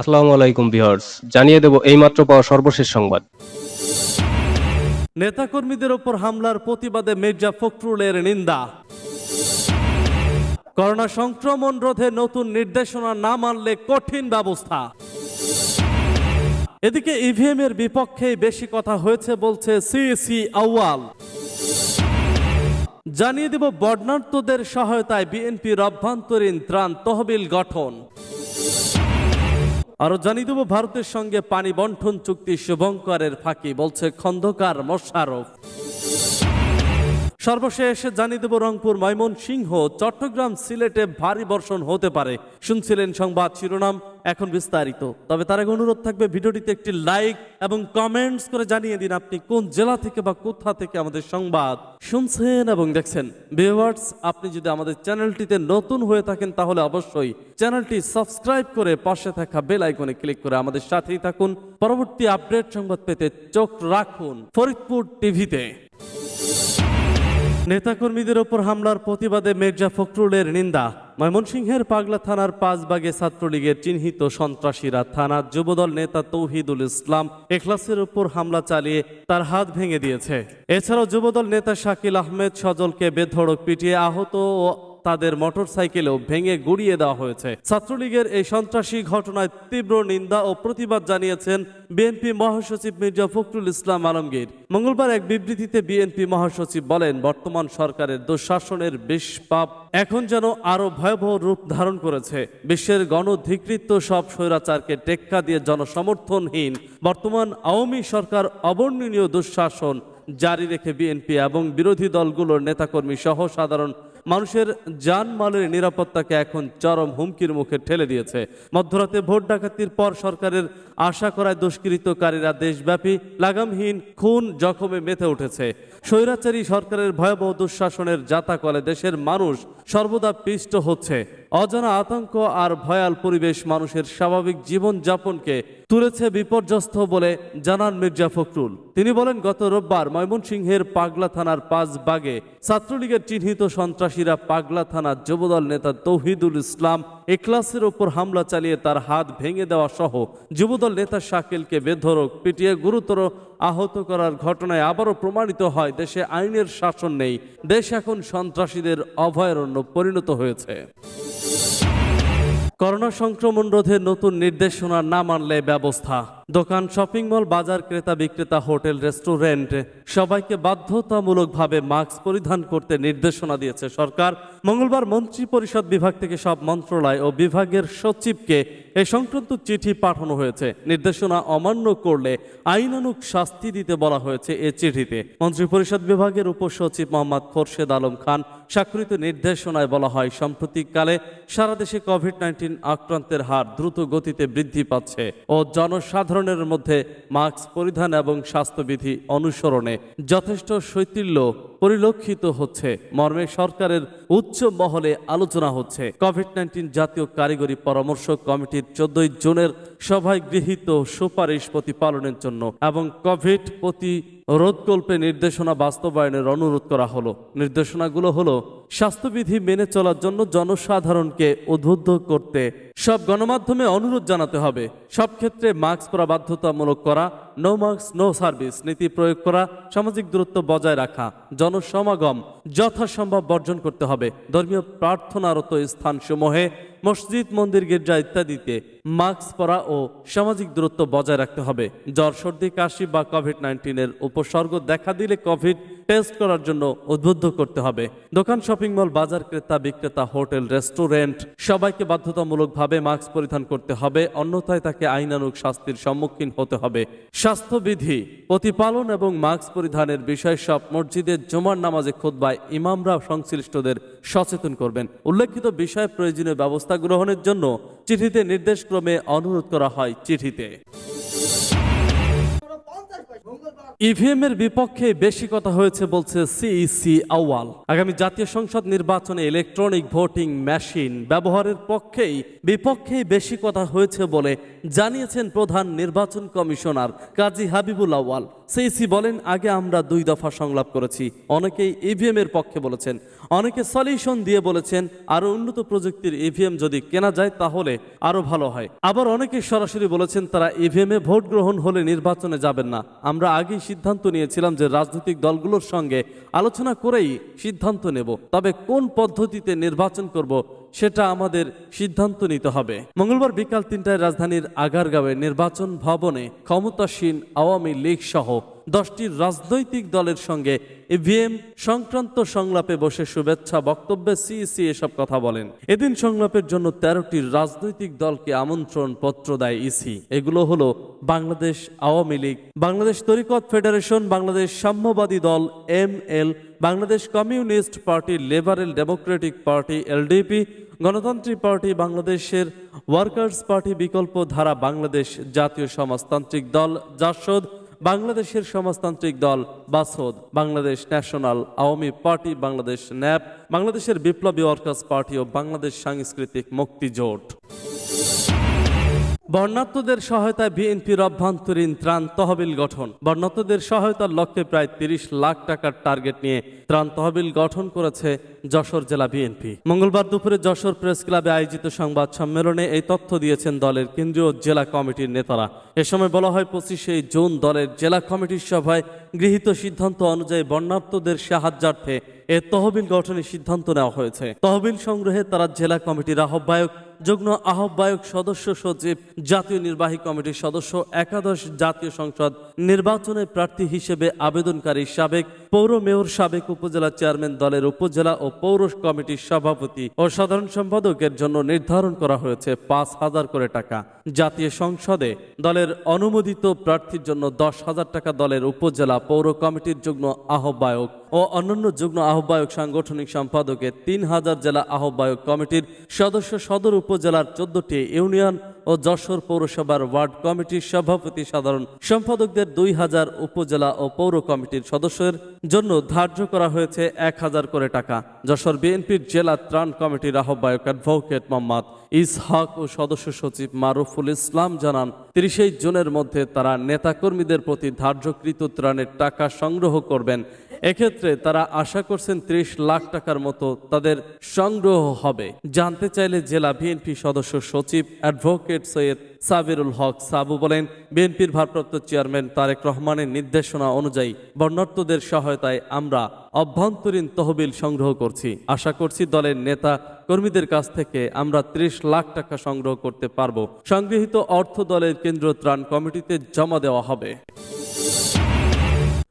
আসসালামু আলাইকুম ভিউয়ার্স, জানিয়ে দেব এইমাত্র পাওয়া সর্বশেষ সংবাদ। নেতাকর্মীদের ওপর হামলার প্রতিবাদে মির্জা ফখরুলের নিন্দা। করোনা সংক্রমণ রোধে নতুন নির্দেশনা না মানলে কঠিন ব্যবস্থা। এদিকে ইভিএম এর বিপক্ষে বেশি কথা হয়েছে বলছে সিএসি আউয়াল। জানিয়ে দেব বর্ণার্থদের সহায়তায় বিএনপির অভ্যন্তরীণ ত্রাণ তহবিল গঠন। আরও জানিয়ে দেব, ভারতের সঙ্গে পানি বন্টন চুক্তি শুভঙ্করের ফাঁকি, বলছে খন্দকার মোশারফ সর্বশেষ জানিয়ে দেব, রংপুর ময়মনসিংহ, চট্টগ্রাম সিলেটে ভারী বর্ষণ হতে পারে। শুনছিলেন সংবাদ শিরোনাম এখন বিস্তারিত। তবে তার আগে অনুরোধ থাকবে ভিডিওটিতে একটি লাইক এবং কমেন্টস করে জানিয়ে দিন আপনি কোন জেলা থেকে বা কোথা থেকে আমাদের সংবাদ শুনছেন এবং দেখছেন। ভিউয়ার্স আপনি যদি আমাদের চ্যানেলটিতে নতুন হয়ে থাকেন, তাহলে অবশ্যই চ্যানেলটি সাবস্ক্রাইব করে পাশে থাকা বেল আইকনে ক্লিক করে আমাদের সাথেই থাকুন। পরবর্তী আপডেট সংবাদ পেতে চোখ রাখুন ফরিদপুর টিভিতে। নেতাকর্মীদের ওপর হামলার প্রতিবাদে মির্জা ফখরুলের নিন্দা। ময়মনসিংহের পাগলা থানার পাঁচবাগে ছাত্রলীগের চিহ্নিত সন্ত্রাসীরা থানার যুবদল নেতা তৌহিদুল ইসলাম এখলাসের উপর হামলা চালিয়ে তার হাত ভেঙে দিয়েছে। এছাড়াও যুবদল নেতা শাকিল আহমেদ সজলকে বেধড়ক পিটিয়ে আহত ও তাদের মোটরসাইকেলও ভেঙে গুড়িয়ে দেওয়া হয়েছে। ছাত্রলীগের এই সন্ত্রাসী ঘটনায় তীব্র নিন্দা ও প্রতিবাদ জানিয়েছেন বিএনপি মহাসচিব মির্জা ফখরুল ইসলাম আলমগীর। মঙ্গলবার এক বিবৃতিতে বিএনপি মহাসচিব বলেন, বর্তমান সরকারের দুঃশাসনের বিষ পাপ এখন যেন আরও ভয়াবহ রূপ ধারণ করেছে। বিশ্বের গণধিকৃত সব স্বৈরাচারকে টেক্কা দিয়ে জনসমর্থনহীন বর্তমান আওয়ামী সরকার অবর্ণনীয় দুঃশাসন জারি রেখে বিএনপি এবং বিরোধী দলগুলোর নেতাকর্মী সহ সাধারণ মানুষের জানমালের নিরাপত্তাকে এখন চরম হুমকির মুখে ঠেলে দিয়েছে। মধ্যরাতে ভোট ডাকাতির পর সরকারের আশা করায় দুষ্কৃতকারীরা দেশব্যাপী লাগামহীন খুন জখমে মেতে উঠেছে। স্বৈরাচারী সরকারের ভয়াবহ দুঃশাসনের জাতাকলে দেশের মানুষ সর্বদা পিষ্ট হচ্ছে। অজানা আতঙ্ক আর ভয়াল পরিবেশ মানুষের স্বাভাবিক জীবন যাপনকে তুলেছে বিপর্যস্ত বলে জানান মির্জা ফখরুল। তিনি বলেন, গত রোববার ময়মনসিংহের পাগলা থানার পাঁচ বাগে ছাত্রলীগের চিহ্নিত সন্ত্রাসীরা পাগলা থানার যুবদল নেতা তৌহিদুল ইসলাম এক্লাসের ওপর হামলা চালিয়ে তার হাত ভেঙে দেওয়া সহ যুবদল নেতা শাকিলকে বেধরক পিটিয়ে গুরুতর আহত করার ঘটনায় আবারও প্রমাণিত হয়, দেশে আইনের শাসন নেই, দেশ এখন সন্ত্রাসীদের অভয়ারণ্য পরিণত হয়েছে। করোনা সংক্রমণ রোধে নতুন নির্দেশনা না মানলে ব্যবস্থা। দোকান, শপিং মল, বাজার, ক্রেতা, বিক্রেতা, হোটেল, রেস্টুরেন্ট, সবাইকে বাধ্যতামূলকভাবে মাস্ক পরিধান করতে নির্দেশনা দিয়েছে সরকার। মঙ্গলবার মন্ত্রী পরিষদ বিভাগ থেকে সব মন্ত্রণালয় ও বিভাগের সচিবকে এ সংক্রান্ত চিঠি পাঠানো হয়েছে। নির্দেশনা অমান্য করলে আইনানুক শাস্তি দিতে বলা হয়েছে এ চিঠিতে। মন্ত্রী পরিষদ বিভাগের উপসচিব মোহাম্মদ খোরশেদ আলম খান স্বাক্ষরিত নির্দেশনায় বলা হয়, সাম্প্রতিককালে সারা দেশে কোভিড নাইন্টিন আক্রান্তের হার দ্রুত গতিতে বৃদ্ধি পাচ্ছে ও জনসাধারণের মধ্যে মাস্ক পরিধান এবং স্বাস্থ্যবিধি অনুসরণে যথেষ্ট শৈথিল্য পরিলক্ষিত হচ্ছে। মর্মে সরকারের উচ্চ মহলে আলোচনা হচ্ছে। কোভিড নাইন্টিন জাতীয় কারিগরি পরামর্শ কমিটির চোদ্দই জুনের সভায় গৃহীত সুপারিশ প্রতিপালনের জন্য এবং কোভিড প্রতি রোধকল্পে নির্দেশনা বাস্তবায়নের অনুরোধ করা হলো। নির্দেশনাগুলো হলো, স্বাস্থ্যবিধি মেনে চলার জন্য জনসাধারণকে উদ্বুদ্ধ করতে সব গণমাধ্যমে অনুরোধ জানাতে হবে। সব ক্ষেত্রে মাস্ক পরা বাধ্যতামূলক করা, নো মাস্ক, নো সার্ভিস নীতি প্রয়োগ করা, সামাজিক দূরত্ব বজায় রাখা, জনসমাগম যথাসম্ভব বর্জন করতে হবে। ধর্মীয় প্রার্থনারত স্থানসমূহে মসজিদ, মন্দির, গির্জা ইত্যাদিতে মাস্ক পরা ও সামাজিক দূরত্ব বজায় রাখতে হবে। জ্বর, সর্দি, কাশি বা কোভিড নাইন্টিনের উপসর্গ দেখা দিলে কোভিড টেস্ট করার জন্য উদ্বুদ্ধ করতে হবে। দোকান শপিং মল বাজার, ক্রেতা, বিক্রেতা, হোটেল রেস্টুরেন্ট সবাইকে বাধ্যতামূলকভাবে মাস্ক পরিধান করতে হবে। অন্যথায় তাকে আইনানুক শাস্তির সম্মুখীন হতে হবে। স্বাস্থ্যবিধি, প্রতিপালন এবং মাস্ক পরিধানের বিষয় সব মসজিদের জুমার নামাজে খোদবায় ইমামরা সংশ্লিষ্টদের সচেতন করবেন। উল্লেখিত বিষয়ে প্রয়োজনীয় ব্যবস্থা গ্রহণের জন্য চিঠিতে নির্দেশক্রমে অনুরোধ করা হয় চিঠিতে। ইভিএম এর বিপক্ষে বেশি কথা হয়েছে বলছে সিইসি আওয়াল আগামী জাতীয় সংসদ নির্বাচনে ইলেকট্রনিক ভোটিং মেশিন ব্যবহারের পক্ষেই বিপক্ষে বেশি কথা হয়েছে বলে জানিয়েছেন প্রধান নির্বাচন কমিশনার কাজী হাবিবুল আওয়াল সিইসি বলেন, আগে আমরা দুই দফা সংলাপ করেছি। অনেকেই ইভিএম এর পক্ষে বলেছেন। অনেকে সলিউশন দিয়ে বলেছেন, আরও উন্নত প্রযুক্তির ইভিএম যদি কেনা যায় তাহলে আরও ভালো হয়। আবার অনেকে সরাসরি বলেছেন, তারা ইভিএম এ ভোট গ্রহণ হলে নির্বাচনে যাবেন না। আমরা আগেই সিদ্ধান্ত নিয়েছিলাম যে রাজনৈতিক দলগুলোর সঙ্গে আলোচনা করেই সিদ্ধান্ত নেব। তবে কোন পদ্ধতিতে নির্বাচন করব সেটা আমাদের সিদ্ধান্ত নিতে হবে। মঙ্গলবার বিকাল তিনটায় রাজধানীর আগারগাঁওয়ে নির্বাচন ভবনে ক্ষমতাসীন আওয়ামী লীগ সহ দশটি রাজনৈতিক দলের সঙ্গে ইভিএম সংক্রান্ত সংলাপে বসে শুভেচ্ছা বক্তব্যে সিইসি এসব কথা বলেন। এদিন সংলাপের জন্য তেরোটি রাজনৈতিক দলকে আমন্ত্রণ পত্র দেয় ইসি। এগুলো হলো বাংলাদেশ আওয়ামী লীগ, বাংলাদেশ তরিকত federation, Bangladesh Samyabadi Dal M L, Bangladesh communist party, liberal democratic party LDP গণতান্ত্রিক পার্টি বাংলাদেশের ওয়ার্কার্স পার্টি বিকল্প ধারা বাংলাদেশ জাতীয় সমাজতান্ত্রিক দল, জাসদ বাংলাদেশের সমাজতান্ত্রিক দল, BASAD Bangladesh national Awami party, Bangladesh nap, বাংলাদেশের বিপ্লবী ওয়ার্কার্স পার্টি ও বাংলাদেশ সাংস্কৃতিক মুক্তি জোট বর্ণাত্মদের সহায়তায় বিএনপির অভ্যন্তরীণ ত্রাণ তহবিল গঠন। বর্ণাত্মদের সহায়তার লক্ষ্যে প্রায় তিরিশ লাখ টাকার টার্গেট নিয়ে ত্রাণ তহবিল গঠন করেছে যশোর জেলা বিএনপি। মঙ্গলবার দুপুরে যশোর প্রেস ক্লাবে আয়োজিত সংবাদ সম্মেলনে এই তথ্য দিয়েছেন দলের কেন্দ্রীয় জেলা কমিটির নেতারা। এ সময় বলা হয়, পঁচিশে জুন দলের জেলা কমিটির সভায় গৃহীত সিদ্ধান্ত অনুযায়ী বর্ণাত্মদের সাহায্যার্থে এ তহবিল গঠনের সিদ্ধান্ত নেওয়া হয়েছে। তহবিল সংগ্রহে তারা জেলা কমিটির আহ্বায়ক যুগ্ম আহ্বায়ক সদস্য সচিব, জাতীয় নির্বাহী কমিটির সদস্য, একাদশ জাতীয় সংসদ নির্বাচনে প্রার্থী হিসেবে আবেদনকারী সাবেক পৌর মেয়র সাবেক উপজেলা চেয়ারম্যান দলের উপজেলা ও পৌর কমিটির সভাপতি ও সাধারণ সম্পাদকের জন্য নির্ধারণ করা হয়েছে পাঁচ হাজার করে টাকা। জাতীয় সংসদে দলের অনুমোদিত প্রার্থীর জন্য দশ হাজার টাকা দলের উপজেলা পৌর কমিটির যুগ্ম আহ্বায়ক ও অন্যান্য যুগ্ম আহ্বায়ক সাংগঠনিক সম্পাদকের তিন হাজার জেলা আহ্বায়ক কমিটির সদস্য সদর উপজেলার চোদ্দটি ইউনিয়ন ও যশোর পৌরসভার ওয়ার্ড কমিটির সভাপতি সাধারণ সম্পাদকদের দুই হাজার উপজেলা ও পৌর কমিটির সদস্যের জন্য ধার্য করা হয়েছে এক হাজার করে টাকা। যশোর বিএনপির জেলা ত্রাণ কমিটির আহ্বায়ক অ্যাডভোকেট মোহাম্মদ ইসহাক ও সদস্য সচিব মারুফুল ইসলাম জানান, তিরিশে জুনের মধ্যে তারা নেতাকর্মীদের প্রতি ধার্যকৃত ত্রাণের টাকা সংগ্রহ করবেন এক্ষেত্রে তারা আশা করছেন ত্রিশ লাখ টাকার মতো তাদের সংগ্রহ হবে। জানতে চাইলে জেলা বিএনপি সদস্য সচিব অ্যাডভোকেট সৈয়দ সাবিরুল হক সাবু বলেন, বিএনপির ভারপ্রাপ্ত চেয়ারম্যান তারেক রহমানের নির্দেশনা অনুযায়ী বর্ণার্থদের সহায়তায় আমরা অভ্যন্তরীণ তহবিল সংগ্রহ করছি। আশা করছি দলের নেতা কর্মীদের কাছ থেকে আমরা ত্রিশ লাখ টাকা সংগ্রহ করতে পারব। সংগৃহীত অর্থ দলের কেন্দ্র ত্রাণ কমিটিতে জমা দেওয়া হবে।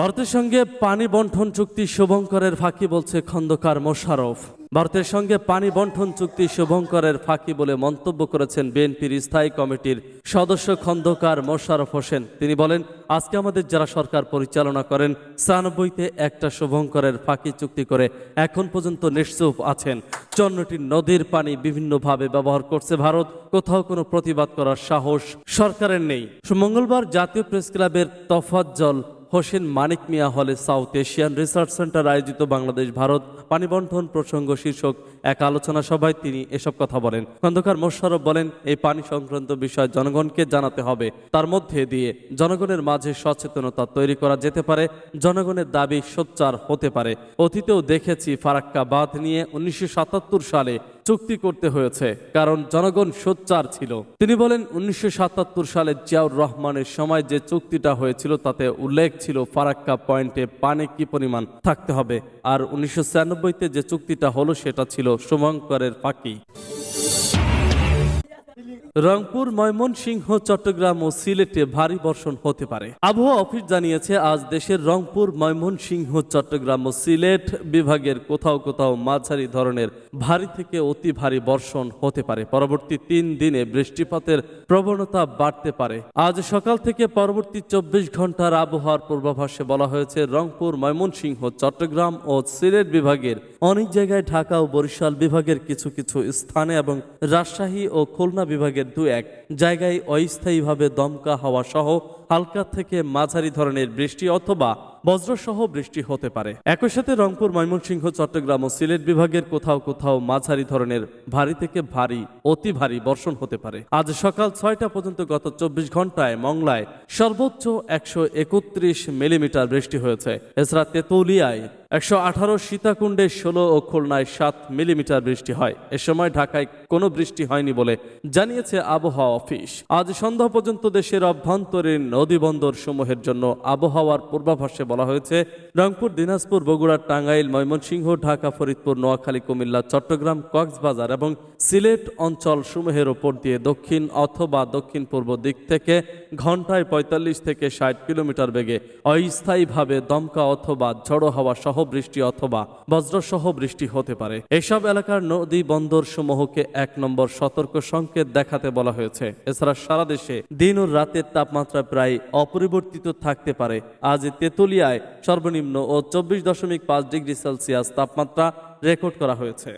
ভারতের সঙ্গে পানি বন্টন চুক্তি শুভঙ্করের ফাঁকি বলছে খন্দকার মোশারফ ভারতের সঙ্গে পানি বন্টন চুক্তি শুভঙ্করের ফাঁকি বলে মন্তব্য করেছেন বিএনপির স্থায়ী কমিটির সদস্য খন্দকার মোশারফ হোসেন। তিনি বলেন, আজকে আমাদের যারা সরকার পরিচালনা করেন, ছিয়ানব্বইতে একটা শুভঙ্করের ফাঁকি চুক্তি করে এখন পর্যন্ত নিশ্চুপ আছেন। চন্নটি নদীর পানি বিভিন্নভাবে ব্যবহার করছে ভারত, কোথাও কোনো প্রতিবাদ করার সাহস সরকারের নেই। মঙ্গলবার জাতীয় প্রেস ক্লাবের তফাজ্জল হোসেন মানিক মিয়া হলে সাউথ এশিয়ান রিসার্চ সেন্টার আয়োজিত বাংলাদেশ ভারত পানি বন্টন প্রসঙ্গ শীর্ষক এক আলোচনা সভায় তিনি এসব কথা বলেন। খন্দকার মোশারফ বলেন, এই পানি সংক্রান্ত বিষয় জনগণকে জানাতে হবে। তার মধ্যে দিয়ে জনগণের মাঝে সচেতনতা তৈরি করা যেতে পারে, জনগণের দাবি সোচ্চার হতে পারে। অতীতেও দেখেছি ফারাক্কা বাঁধ নিয়ে উনিশশো সাতাত্তর সালে চুক্তি করতে হয়েছে, কারণ জনগণ সোচ্চার ছিল। তিনি বলেন, উনিশশো সাতাত্তর সালে জিয়াউর রহমানের সময় যে চুক্তিটা হয়েছিল, তাতে উল্লেখ ছিল ফারাক্কা পয়েন্টে পানি কি পরিমাণ থাকতে হবে, আর উনিশশো যে চুক্তিটা হলো, সেটা ছিল শুভঙ্করের ফাঁকি। রংপুর, ময়মনসিংহ, চট্টগ্রাম ও সিলেটে ভারী বর্ষণ হতে পারে। আবহাওয়া অফিস জানিয়েছে, আজ দেশের রংপুর, ময়মনসিংহ, চট্টগ্রাম ও সিলেট বিভাগের কোথাও কোথাও মাঝারি ধরনের ভারী থেকে অতি ভারী বর্ষণ হতে পারে। পরবর্তী তিন দিনে বৃষ্টিপাতের প্রবণতা বাড়তে পারে। আজ সকাল থেকে পরবর্তী চব্বিশ ঘণ্টার আবহাওয়ার পূর্বাভাসে বলা হয়েছে, রংপুর, ময়মনসিংহ, চট্টগ্রাম ও সিলেট বিভাগের অনেক জায়গায় ঢাকা ও বরিশাল বিভাগের কিছু কিছু স্থানে এবং রাজশাহী ও খুলনা বিভাগের দু এক জায়গায় অস্থায়ীভাবে দমকা হাওয়া সহ হালকা থেকে মাঝারি ধরনের বৃষ্টি অথবা বজ্রসহ বৃষ্টি হতে পারে। একই সাথে রংপুর, ময়মনসিংহ, চট্টগ্রাম ও সিলেট বিভাগের কোথাও কোথাও মাঝারি ধরনের ভারী থেকে ভারী, অতি ভারী বর্ষণ হতে পারে। আজ সকাল ছয়টা পর্যন্ত গত চব্বিশ ঘন্টায় মংলায় সর্বোচ্চ একশো একত্রিশ মিলিমিটার বৃষ্টি হয়েছে। এছাড়া তেতুলিয়ায় একশো আঠারো, সীতাকুণ্ডে ষোলো ও খুলনায় সাত মিলিমিটার বৃষ্টি হয়। এ সময় ঢাকায় কোনো বৃষ্টি হয়নি বলে জানিয়েছে আবহাওয়া অফিস। আজ সন্ধ্যা পর্যন্ত দেশের অভ্যন্তরীণ নদী বন্দর সমূহের জন্য আবহাওয়ার পূর্বাভাসে বলা হয়েছে, রংপুর, দিনাজপুর, বগুড়া, টাঙ্গাইল, ময়মনসিংহ, ঢাকা, ফরিদপুর, নোয়াখালী, কুমিল্লা, চট্টগ্রাম, কক্সবাজার এবং সিলেট অঞ্চল সমূহের ওপর দিয়ে দক্ষিণ অথবা দক্ষিণ পূর্ব দিক থেকে ঘন্টায় পঁয়তাল্লিশ থেকে ষাট কিলোমিটার বেগে অস্থায়ীভাবে দমকা অথবা ঝড়ো হাওয়া সহ বৃষ্টি অথবা বজ্রসহ বৃষ্টি হতে পারে। এসব এলাকার নদী বন্দর সমূহকে এক নম্বর সতর্ক সংকেত দেখাতে বলা হয়েছে। এছাড়া সারা দেশে দিন ও রাতের তাপমাত্রা প্রায় অপরিবর্তিত থাকতে পারে। আজ তেতুলিয়ায় সর্বনিম্ন ও চব্বিশ দশমিক পাঁচ ডিগ্রি সেলসিয়াস তাপমাত্রা রেকর্ড করা হয়েছে।